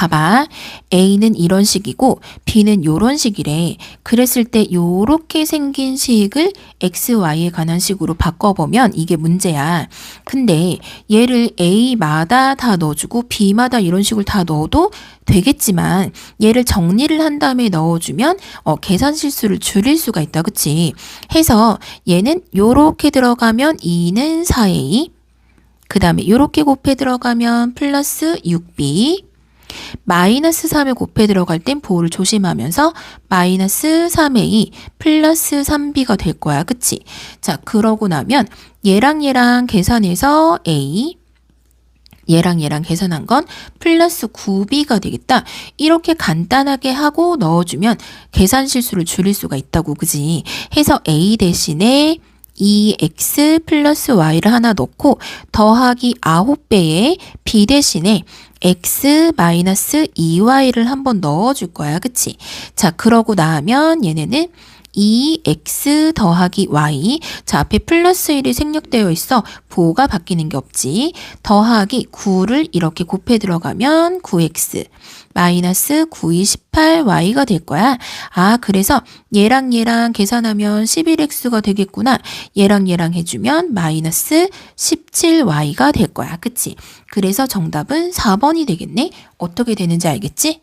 봐봐. A는 이런 식이고 B는 요런 식이래. 그랬을 때 요렇게 생긴 식을 X, Y에 관한 식으로 바꿔보면 이게 문제야. 근데 얘를 A마다 다 넣어주고 B마다 이런 식으로 다 넣어도 되겠지만 얘를 정리를 한 다음에 넣어주면 어, 계산 실수를 줄일 수가 있다. 그치? 해서 얘는 요렇게 들어가면 2는 4A 그 다음에 요렇게 곱해 들어가면 플러스 6B 마이너스 3을 곱해 들어갈 땐 보호를 조심하면서 마이너스 3A 플러스 3B가 될 거야. 그치? 자, 그러고 나면 얘랑 얘랑 계산해서 A 얘랑 얘랑 계산한 건 플러스 9B가 되겠다. 이렇게 간단하게 하고 넣어주면 계산 실수를 줄일 수가 있다고, 그지? 해서 A 대신에 2x 플러스 y를 하나 넣고 더하기 9배에 b 대신에 x 마이너스 2y를 한번 넣어줄 거야. 그치? 자, 그러고 나면 얘네는 2x 더하기 y. 자, 앞에 플러스 1이 생략되어 있어. 보호가 바뀌는 게 없지. 더하기 9를 이렇게 곱해 들어가면 9x. 마이너스 9, 28y가 될 거야. 아, 그래서 얘랑 얘랑 계산하면 11x가 되겠구나. 얘랑 얘랑 해주면 마이너스 17y가 될 거야. 그치? 그래서 정답은 4번이 되겠네. 어떻게 되는지 알겠지?